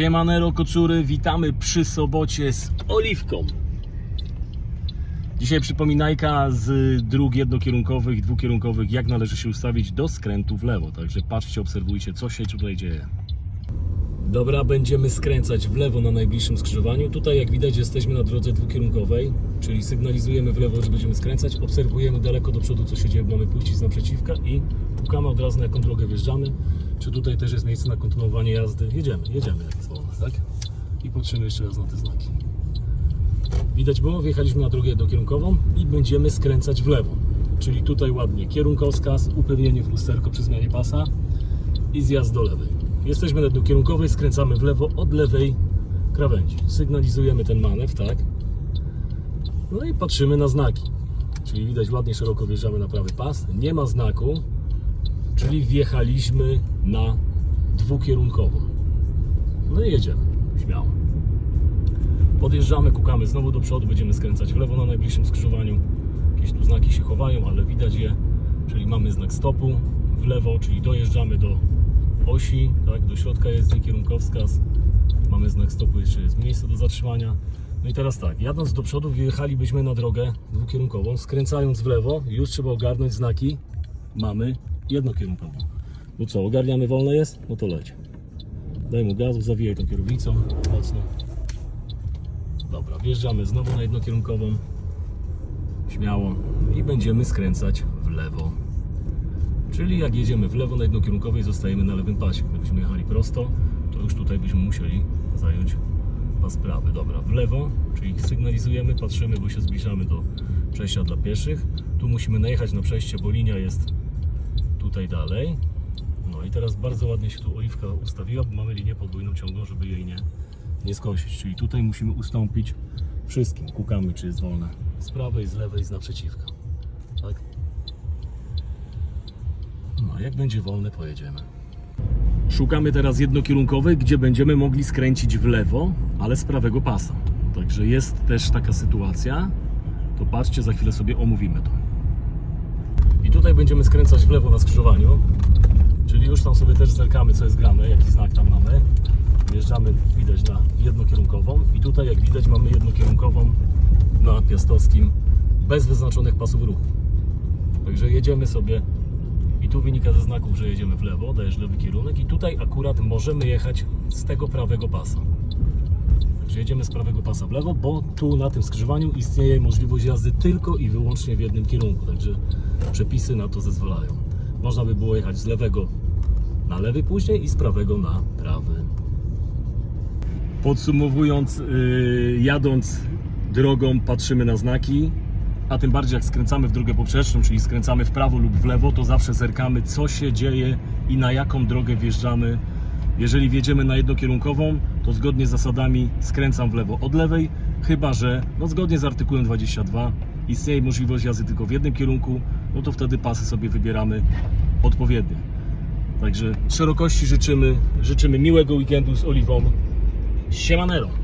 Siemanero kocury, witamy przy sobocie z oliwką. Dzisiaj przypominajka z dróg jednokierunkowych, dwukierunkowych, jak należy się ustawić do skrętu w lewo. Także patrzcie, obserwujcie, co się tutaj dzieje. Dobra, będziemy skręcać w lewo na najbliższym skrzyżowaniu. Tutaj, jak widać, jesteśmy na drodze dwukierunkowej, czyli sygnalizujemy w lewo, że będziemy skręcać. Obserwujemy daleko do przodu, co się dzieje, mamy pójść z naprzeciwka i pukamy od razu na jaką drogę wjeżdżamy. Czy tutaj też jest miejsce na kontynuowanie jazdy? Jedziemy, jedziemy, jak wolne, tak? I patrzymy jeszcze raz na te znaki. Widać było, wjechaliśmy na drogę jednokierunkową i będziemy skręcać w lewo. Czyli tutaj ładnie kierunkowskaz, upewnienie w lusterko przy zmianie pasa i zjazd do lewej. Jesteśmy na jednokierunkowej, skręcamy w lewo od lewej krawędzi. Sygnalizujemy ten manewr, tak? No i patrzymy na znaki. Czyli widać ładnie szeroko wjeżdżamy na prawy pas. Nie ma znaku, czyli wjechaliśmy na dwukierunkową. No i jedziemy, śmiało. Podjeżdżamy, kukamy znowu do przodu, będziemy skręcać w lewo na najbliższym skrzyżowaniu. Jakieś tu znaki się chowają, ale widać je, czyli mamy znak stopu w lewo, czyli dojeżdżamy do osi, tak, do środka jest kierunkowskaz. Mamy znak stopu, jeszcze jest miejsce do zatrzymania. No i teraz tak, jadąc do przodu wjechalibyśmy na drogę dwukierunkową, skręcając w lewo, już trzeba ogarnąć znaki, mamy jednokierunkową. No co, ogarniamy wolne jest? No to leć. Daj mu gazu, zawijaj tą kierownicą mocno. Dobra, wjeżdżamy znowu na jednokierunkową. Śmiało. I będziemy skręcać w lewo. Czyli jak jedziemy w lewo na jednokierunkowej, zostajemy na lewym pasie. Gdybyśmy jechali prosto, to już tutaj byśmy musieli zająć pas prawy. Dobra, w lewo, czyli sygnalizujemy, patrzymy, bo się zbliżamy do przejścia dla pieszych. Tu musimy najechać na przejście, bo linia jest tutaj dalej. No i teraz bardzo ładnie się tu oliwka ustawiła, bo mamy linię podwójną ciągłą, żeby jej nie, nie skosić. Czyli tutaj musimy ustąpić wszystkim. Kukamy, czy jest wolne. Z prawej, z lewej, z naprzeciwka. Tak? No, jak będzie wolne, pojedziemy. Szukamy teraz jednokierunkowej, gdzie będziemy mogli skręcić w lewo, ale z prawego pasa. Także jest też taka sytuacja. To patrzcie, za chwilę sobie omówimy to. I tutaj będziemy skręcać w lewo na skrzyżowaniu. Czyli już tam sobie też zerkamy, co jest grane, jaki znak tam mamy. Wjeżdżamy, widać, na jednokierunkową. I tutaj, jak widać, mamy jednokierunkową na Piastowskim bez wyznaczonych pasów ruchu. Także jedziemy sobie i tu wynika ze znaków, że jedziemy w lewo, dajesz lewy kierunek i tutaj akurat możemy jechać z tego prawego pasa. Także jedziemy z prawego pasa w lewo, bo tu na tym skrzyżowaniu istnieje możliwość jazdy tylko i wyłącznie w jednym kierunku. Także przepisy na to zezwalają. Można by było jechać z lewego na lewy później i z prawego na prawy. Podsumowując, yy, jadąc drogą patrzymy na znaki, a tym bardziej jak skręcamy w drogę poprzeczną, czyli skręcamy w prawo lub w lewo, to zawsze zerkamy, co się dzieje i na jaką drogę wjeżdżamy. Jeżeli wjedziemy na jednokierunkową, to zgodnie z zasadami skręcam w lewo od lewej, chyba że no zgodnie z artykułem 22 istnieje możliwość jazdy tylko w jednym kierunku, no to wtedy pasy sobie wybieramy odpowiednie. Także szerokości życzymy, życzymy miłego weekendu z Oliwą. Siemanero!